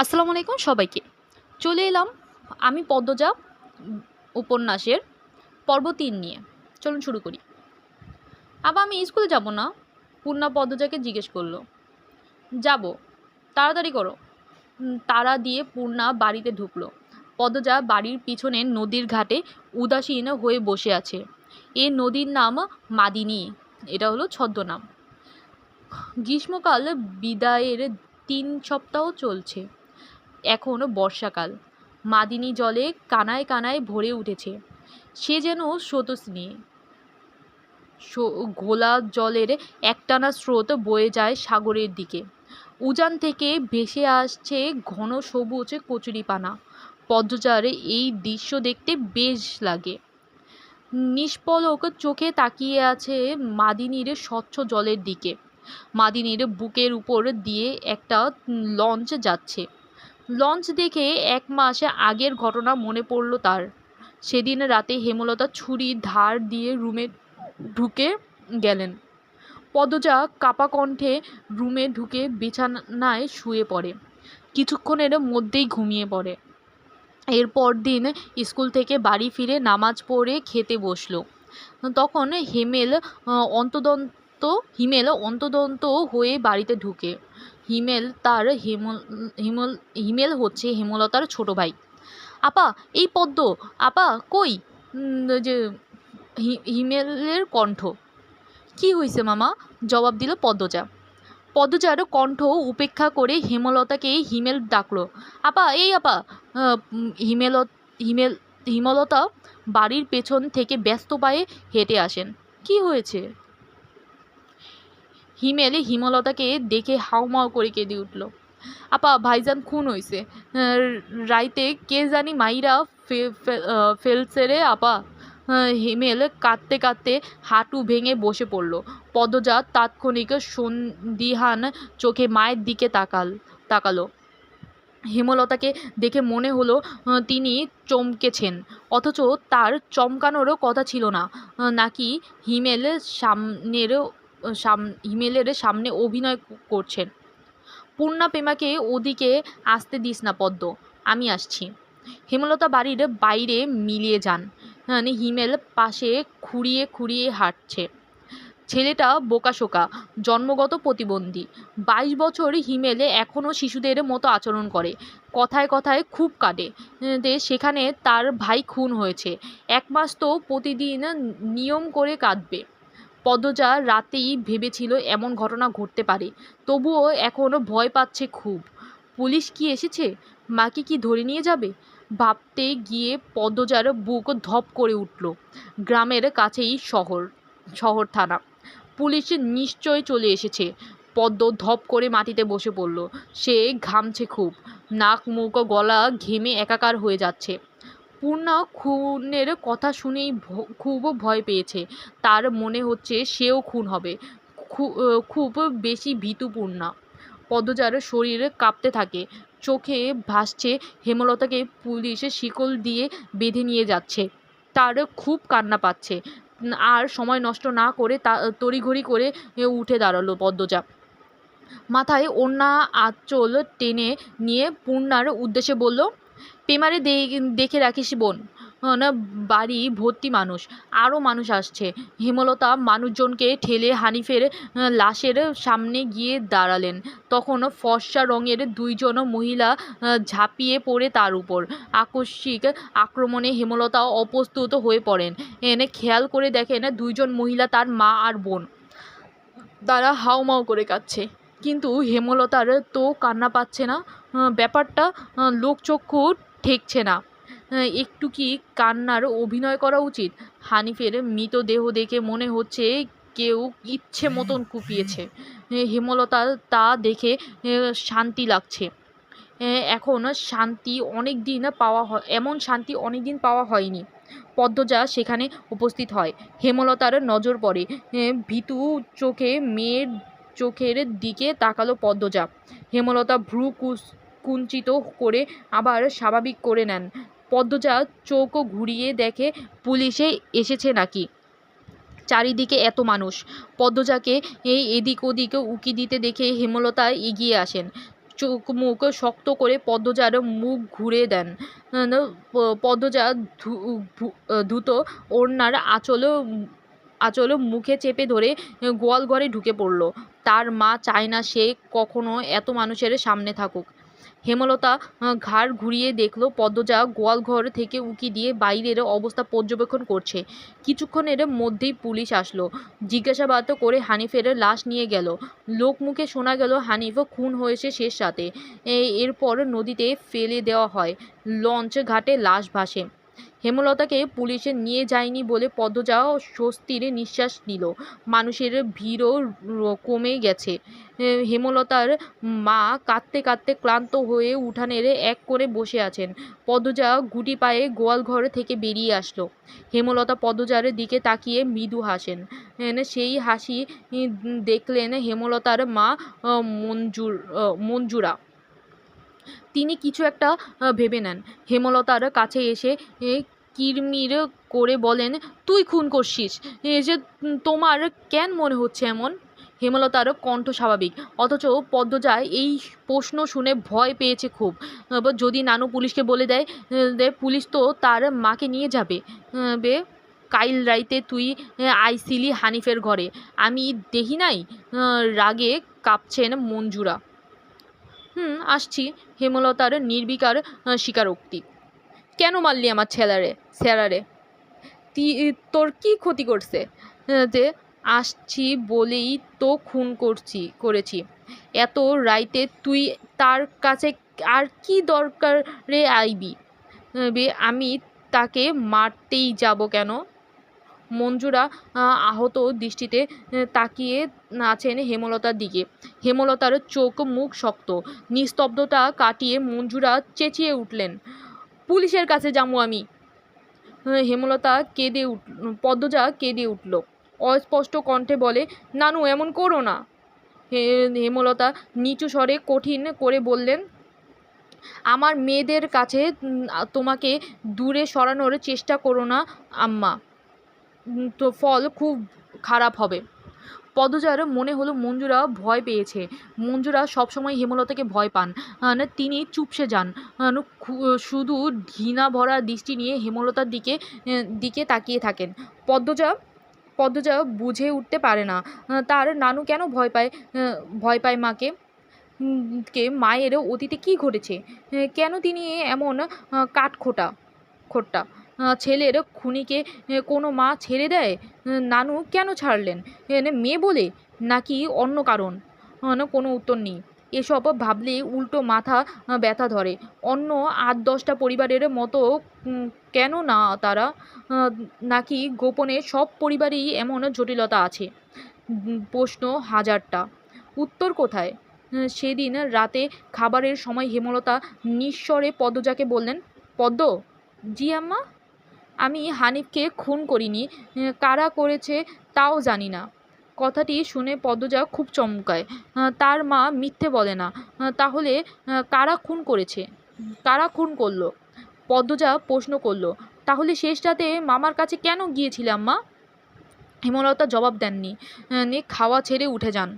আসসালামু আলাইকুম সবাইকে। চলে এলাম আমি পদ্মজা উপন্যাসের পর্ব তিন নিয়ে। চলুন শুরু করি। আবার আমি স্কুলে যাব না, পূর্ণা পদ্মজাকে জিজ্ঞেস করল। যাব, তাড়াতাড়ি করো। তারা দিয়ে পূর্ণা বাড়িতে ঢুকলো। পদ্মজা বাড়ির পিছনে নদীর ঘাটে উদাসীন হয়ে বসে আছে। এ নদীর নাম মাদিনী, এটা হলো ছদ্মনাম। গ্রীষ্মকাল বিদায়ের তিন সপ্তাহ চলছে। এখন বর্ষাকাল। মাদিনী জলে কানায় কানায় ভরে উঠেছে। সে যেন স্রোতস্বিনী সো- ঘোলা জলের একটানা স্রোত বয়ে যায় সাগরের দিকে। উজান থেকে ভেসে আসছে ঘন সবুজ কচুরিপানা। পদ্মচারে এই দৃশ্য দেখতে বেশ লাগে। নিষ্পলক চোখে তাকিয়ে আছে মাদিনীর স্বচ্ছ জলের দিকে। মাদিনীর বুকের উপর দিয়ে একটা লঞ্চ যাচ্ছে। লঞ্চ দেখে এক মাস আগের ঘটনা মনে পড়ল তার। সেদিন রাতে হেমলতা ছুরি ধার দিয়ে রুমে ঢুকে গেলেন। পদজা কাপা কণ্ঠে রুমে ঢুকে বিছানায় শুয়ে পড়ে। কিছুক্ষণের মধ্যেই ঘুমিয়ে পড়ে। এরপর দিন স্কুল থেকে বাড়ি ফিরে নামাজ পড়ে খেতে বসল। তখন হেমেল, অন্তদন্ত, হিমেল অন্তদন্ত হয়ে বাড়িতে ঢুকে। হিমেল তার হেমল, হিমল, হিমেল হচ্ছে হেমলতার ছোট ভাই। আপা, এই পদ্ম, আপা, কই? যে হিমেলের কণ্ঠ। কি হয়েছে মামা? জবাব দিল পদ্মজা। পদ্মজার কণ্ঠ উপেক্ষা করে হেমলতাকে হিমেল ডাকলো। আপা, এই আপা হিমেল হিমেল, হিমলতা বাড়ির পেছন থেকে ব্যস্ত পায়ে হেঁটে আসেন। কি হয়েছে? হিমেল হিমলতাকে দেখে হাউমাউ করে কেঁদে উঠল। আপা ভাইজান খুন হইছে। রাইতে কে জানি মাইরা ফে- ফে- আহ, ফেলছে রে আপা। হিমেল কাঁদতে কাঁদতে হাঁটু ভেঙে বসে পড়ল। পদজা তাৎক্ষণিক সন্দিহান চোখে মায়ের দিকে তাকাল তাকালো। হেমলতাকে দেখে মনে হলো তিনি চমকেছেন অথচ তার চমকানোরও কথা ছিল না। নাকি হিমেল সামনের সাম, হিমেলের সামনে অভিনয় করছেন। পূর্ণা পেমাকে ওদিকে আসতে দিস না পদ্ম, আমি আসছি। হেমলতা বাড়ির বাইরে মিলিয়ে যান। মানে হিমেল পাশে খুঁড়িয়ে খুঁড়িয়ে হাঁটছে। ছেলেটা বোকাশোকা জন্মগত প্রতিবন্ধী। বাইশ বছর হিমেলে এখনও শিশুদের মতো আচরণ করে। কথায় কথায় খুব কাটে সেখানে তার ভাই খুন হয়েছে। এক মাস তো প্রতিদিন নিয়ম করে কাঁদবে। পদ্মজা রাতেই ভেবেছিল এমন ঘটনা ঘটতে পারে। তবুও এখনও ভয় পাচ্ছে খুব। পুলিশ কি এসেছে? মাকে কি ধরে নিয়ে যাবে? ভাবতে গিয়ে পদ্মজার বুক ধপ করে উঠল। গ্রামের কাছেই শহর শহর থানা। পুলিশ নিশ্চয় চলে এসেছে। পদ্ম ধপ করে মাটিতে বসে পড়ল। সে ঘামছে খুব। নাক মুখ গলা ঘেমে একাকার হয়ে যাচ্ছে। পূর্ণা খুনের কথা শুনেই খুব ভয় পেয়েছে। তার মনে হচ্ছে সেও খুন হবে। খুব বেশি ভীতু পূর্ণা। পদ্মজার শরীর কাঁপতে থাকে। চোখে ভাসছে হেমলতাকে পুলিশ শিকল দিয়ে বেঁধে নিয়ে যাচ্ছে। তার খুব কান্না পাচ্ছে। আর সময় নষ্ট না করে তা, তড়িঘড়ি করে উঠে দাঁড়াল পদ্মজা। মাথায় ওড়না আঁচল টেনে নিয়ে পূর্ণার উদ্দেশ্যে বলল পেমারে দেখে রাখিস বোন। না বাড়ি ভর্তি মানুষ আরও মানুষ আসছে। হেমলতা মানুষজনকে ঠেলে হানিফের লাশের সামনে গিয়ে দাঁড়ালেন। তখন ফর্সা রঙের দুইজন মহিলা ঝাঁপিয়ে পড়ে তার উপর। আকস্মিক আক্রমণে হেমলতা অপ্রস্তুত হয়ে পড়েন। এনে খেয়াল করে দেখেন দুইজন মহিলা তার মা আর বোন। তারা হাউমাউ করে কাচ্ছে কিন্তু হেমলতার তো কান্না পাচ্ছে না। ব্যাপারটা লোকচক্ষু ঠেকছে না। একটু কি কান্নার অভিনয় করা উচিত? হানিফের মৃতদেহ দেখে মনে হচ্ছে কেউ ইচ্ছে মতন কুপিয়েছে। হেমলতা তা দেখে শান্তি লাগছে। এখন শান্তি অনেক দিন পাওয়া হয়, এমন শান্তি অনেক দিন পাওয়া হয়নি। পদ্মজা সেখানে উপস্থিত হয়। হেমলতার নজর পড়ে। ভীতু চোখে, মেয়ের চোখের দিকে তাকালো পদ্মজা। হেমলতা ভ্রু কুস- কুঞ্চিত করে আবার স্বাভাবিক করে নেন। পদ্মজা চোখ ঘুরিয়ে দেখে পুলিশে এসেছে নাকি? চারিদিকে এত মানুষ। পদ্মজাকে এই এদিক ওদিকে উকি দিতে দেখে হেমলতা এগিয়ে আসেন। চোখ মুখ শক্ত করে পদ্মজার মুখ ঘুরে দেন। পদ্মজা ধুতো ওড়নার আঁচল আঁচল মুখে চেপে ধরে গোয়াল ঘরে ঢুকে পড়ল। তার মা চায় না সে কখনো এত মানুষের সামনে থাকুক। হেমলতা ঘাড় ঘুরিয়ে দেখল পদ্মজা গোয়ালঘর থেকে উকি দিয়ে বাইরের অবস্থা পর্যবেক্ষণ করছে। কিছুক্ষণের মধ্যেই পুলিশ আসলো। জিজ্ঞাসাবাদ করে হানিফের লাশ নিয়ে গেল। লোক মুখে শোনা গেল, হানিফ খুন হয়েছে শেষ সাথে এরপর নদীতে ফেলে দেওয়া হয়। লঞ্চ ঘাটে লাশ ভাসে। হেমলতাকে পুলিশে নিয়ে যায়নি বলে পদ্মজা স্বস্তির নিঃশ্বাস নিল। মানুষের ভিড়ও কমে গেছে। হেমলতার মা কাঁদতে কাঁদতে ক্লান্ত হয়ে উঠানের এক করে বসে আছেন। পদ্মজা গুটি পায়ে গোয়াল ঘর থেকে বেরিয়ে আসলো। হেমলতা পদ্মজার দিকে তাকিয়ে মৃদু হাসেন। সেই হাসি দেখলেন হেমলতার মা মঞ্জুর মঞ্জুরা। তিনি কিছু একটা ভেবে নেন। হেমলতার কাছে এসে কিরমির করে বলেন, তুই খুন করছিস। যে তোমার কেন মনে হচ্ছে এমন? হেমলতার কণ্ঠ স্বাভাবিক, অথচ পদ্মজা এই প্রশ্ন শুনে ভয় পেয়েছে খুব। যদি নানু পুলিশকে বলে দেয় পুলিশ তো তার মাকে নিয়ে যাবে। বে কাইল রাইতে তুই আইসিলি হানিফের ঘরে। আমি দেখি নাই, রাগে কাঁপছেন মঞ্জুরা। হুম, আসছি। হেমলতার নির্বিকার স্বীকারোক্তি। কেন মারলি আমার ছেলারে স্যারারে তোর কি ক্ষতি করছে? যে আসছি বলেই তো খুন করছি, করেছি। এত রাইতে তুই তার কাছে আর কি দরকারে আইবি? আমি তাকে মারতেই যাব কেন? মঞ্জুরা আহত দৃষ্টিতে তাকিয়ে আছেন হেমলতার দিকে। হেমলতার চোখ মুখ শক্ত। নিস্তব্ধতা কাটিয়ে মঞ্জুরা চেঁচিয়ে উঠলেন। পুলিশের কাছে যাব আমি। হেমলতা কেঁদে উঠ, পদ্মজা কেঁদে উঠল। অস্পষ্ট কণ্ঠে বলে, নানু, এমন করো না। হেমলতা নিচু স্বরে কঠিন করে বললেন, আমার মেয়েদের কাছে তোমাকে দূরে সরানোর চেষ্টা করো না, আম্মা। তো ফল খুব খারাপ হবে। পদজার মনে হলো মঞ্জুরা ভয় পেয়েছে। মঞ্জুরা সবসময় হেমলতাকে ভয় পান। তিনি চুপসে যান। শুধু ঘৃণা ভরা দৃষ্টি নিয়ে হেমলতার দিকে দিকে তাকিয়ে থাকেন। পদ্মজা পদ্মজা বুঝে উঠতে পারে না। তার নানু কেন ভয় পায়? ভয় পায় মাকে? কে মায়ের অতীতে কি ঘটেছে? কেন তিনি এমন কাঠখোটা, খোট্টা? ছেলের খুনিকে কোনো মা ছেড়ে দেয়? নানু কেন ছাড়লেন? মেয়ে বলে? নাকি অন্য কারণ? কোনো উত্তর নেই। এসব ভাবলে উল্টো মাথা ব্যথা ধরে। অন্য আট দশটা পরিবারের মতো কেন না তারা? নাকি গোপনে সব পরিবারেই এমন জটিলতা আছে? প্রশ্ন হাজারটা। উত্তর কোথায়? সেদিন রাতে খাবারের সময় হেমলতা নিঃস্বরে পদ্মজাকে বললেন, পদ্ম? জি আম্মা? আমি হানিফকে খুন করিনি কারা করেছে তাও জানি না। কথাটি শুনে পদ্মজা খুব চমকায়। তার মা মিথ্যে বলে না। তাহলে কারা খুন করেছে? কারা খুন করল? পদ্মজা প্রশ্ন করল, তাহলে শেষ রাতে মামার কাছে কেন গিয়েছিলাম মা হেমলতা জবাব দেননি। নে, খাওয়া ছেড়ে উঠে যান।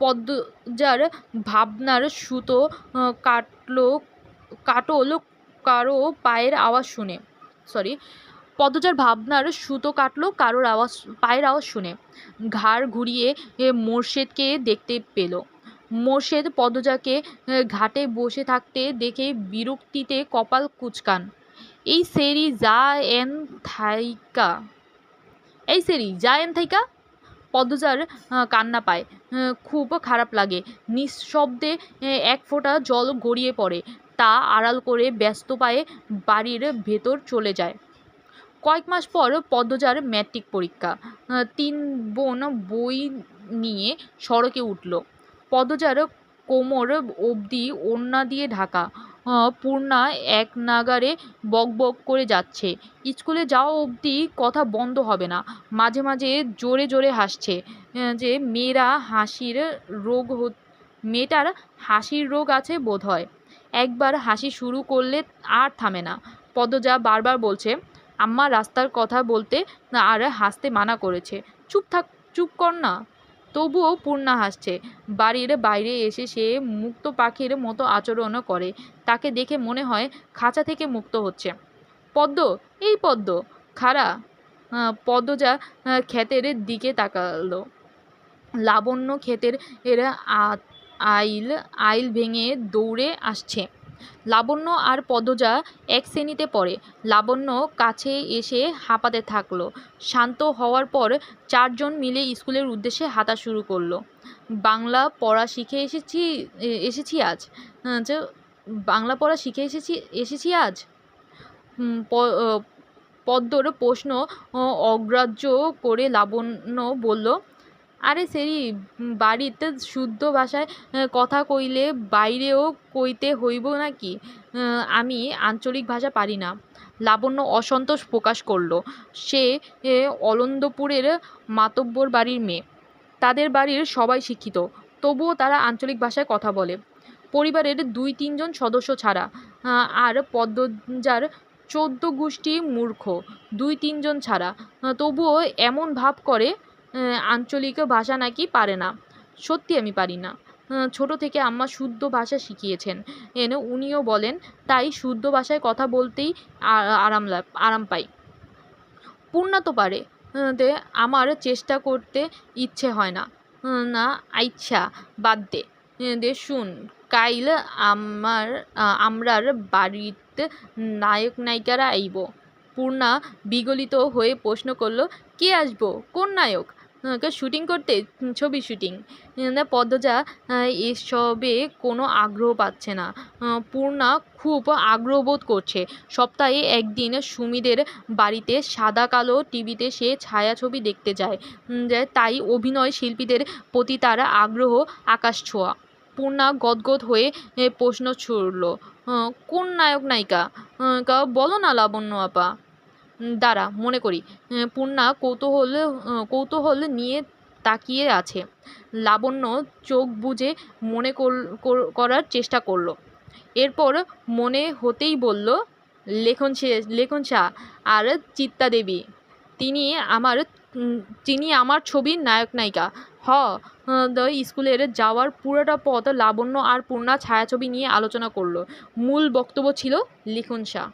পদ্মজার ভাবনার সুতো কাটলো, কাটল কারও পায়ের আওয়াজ শুনে। সরি পদজার ভাবনার সুতো কাটলো কারোর আওয়াজ, পায়ের আওয়াজ শুনে। ঘাড় ঘুরিয়ে মোর্শেদকে দেখতে পেল। মোর্শেদ পদজাকে ঘাটে বসে থাকতে দেখে বিরক্তিতে কপাল কুচকান। এই সেরি যা এন থাইকা। এই সেরি যা এন থাইকা? পদ্মজার কান্না পায়। খুব খারাপ লাগে। নিঃশব্দে এক ফোঁটা জল গড়িয়ে পড়ে। তা আড়াল করে ব্যস্ত পায়ে বাড়ির ভেতর চলে যায়। কয়েক মাস পর পদ্মজার ম্যাট্রিক পরীক্ষা। তিন বোন বই নিয়ে সড়কে উঠল। পদ্মজার কোমর অবধি ওড়না দিয়ে ঢাকা। পূর্ণা এক নাগারে বক বক করে যাচ্ছে। স্কুলে যাওয়া অবধি কথা বন্ধ হবে না। মাঝে মাঝে জোরে জোরে হাসছে। যে মেয়েরা হাসির রোগ মেয়েটার হাসির রোগ আছে বোধ হয় একবার হাসি শুরু করলে আর থামে না। পদ্মজা বারবার বলছে, আম্মা রাস্তার কথা বলতে আর হাসতে মানা করেছে। চুপ থাক, চুপ কর না। তবুও পূর্ণা হাসছে। বাড়ির বাইরে এসে সে মুক্ত পাখির মতো আচরণ করে। তাকে দেখে মনে হয় খাঁচা থেকে মুক্ত হচ্ছে। পদ্ম, এই পদ্ম, খাড়া। পদ্মজা ক্ষেতের দিকে তাকালো। লাবণ্য ক্ষেতের এর আইল আইল ভেঙে দৌড়ে আসছে। লাবণ্য আর পদ্মজা এক শ্রেণীতে পড়ে। লাবণ্য কাছে এসে হাঁপাতে থাকল। শান্ত হওয়ার পর চারজন মিলে স্কুলের উদ্দেশ্যে হাঁটা শুরু করল। বাংলা পড়া শিখে এসেছি এসেছি আজ? বাংলা পড়া শিখে এসেছি এসেছি আজ? পদ্মর প্রশ্ন অগ্রাহ্য করে লাবণ্য বলল আরে সেরি বাড়িতে শুদ্ধ ভাষায় কথা কইলে বাইরেও কইতে হইব নাকি? আমি আঞ্চলিক ভাষা পারি না। লাবণ্য অসন্তোষ প্রকাশ করল। সে অলন্দপুরের মাতব্বর বাড়ির মেয়ে। তাদের বাড়ির সবাই শিক্ষিত। তবুও তারা আঞ্চলিক ভাষায় কথা বলে। পরিবারের দুই তিনজন সদস্য ছাড়া আর পদ্মজার চোদ্দ গোষ্ঠী মূর্খ। দুই তিনজন ছাড়া। তবুও এমন ভাব করে আঞ্চলিক ভাষা নাকি পারে না। সত্যি আমি পারি না। ছোট থেকে আম্মা শুদ্ধ ভাষা শিখিয়েছেন। এনে উনিও বলেন, তাই শুদ্ধ ভাষায় কথা বলতেই আরাম আরাম পাই। পূর্ণা তো পারে তে আমার চেষ্টা করতে ইচ্ছে হয় না। না আচ্ছা বাদ দে। দে, শুন, কাইল আমার আমরার বাড়িতে নায়ক নায়িকারা আইব। পূর্ণা বিগলিত হয়ে প্রশ্ন করল, কে আসব? কোন নায়ক? শুটিং করতে ছবি শুটিং পদ্মজা এসবে কোনো আগ্রহ পাচ্ছে না। পূর্ণা খুব আগ্রহ বোধ করছে। সপ্তাহে একদিন সুমিদের বাড়িতে সাদা কালো টিভিতে সে ছায়াছবি দেখতে যায়। তাই অভিনয় শিল্পীদের প্রতি তার আগ্রহ আকাশ ছোঁয়া। পূর্ণা গদগদ হয়ে প্রশ্ন ছুড়ল কোন নায়ক নায়িকা? বলো না লাবণ্য আপা। দাঁড়া, মনে করি। পূর্ণা কৌতূহল কৌতূহল নিয়ে তাকিয়ে আছে। লাবণ্য চোখ বুজে মনে কর- কর- করার চেষ্টা করল। এরপর মনে হতেই বলল, লেখন লেখন শাহ আর চিত্তা দেবী, তিনি আমার তিনি আমার ছবির নায়ক নায়িকা। হ স্কুলের যাওয়ার পুরোটা পথ লাবণ্য আর পূর্ণা ছায়াছবি নিয়ে আলোচনা করল। মূল বক্তব্য ছিল লিখন শাহ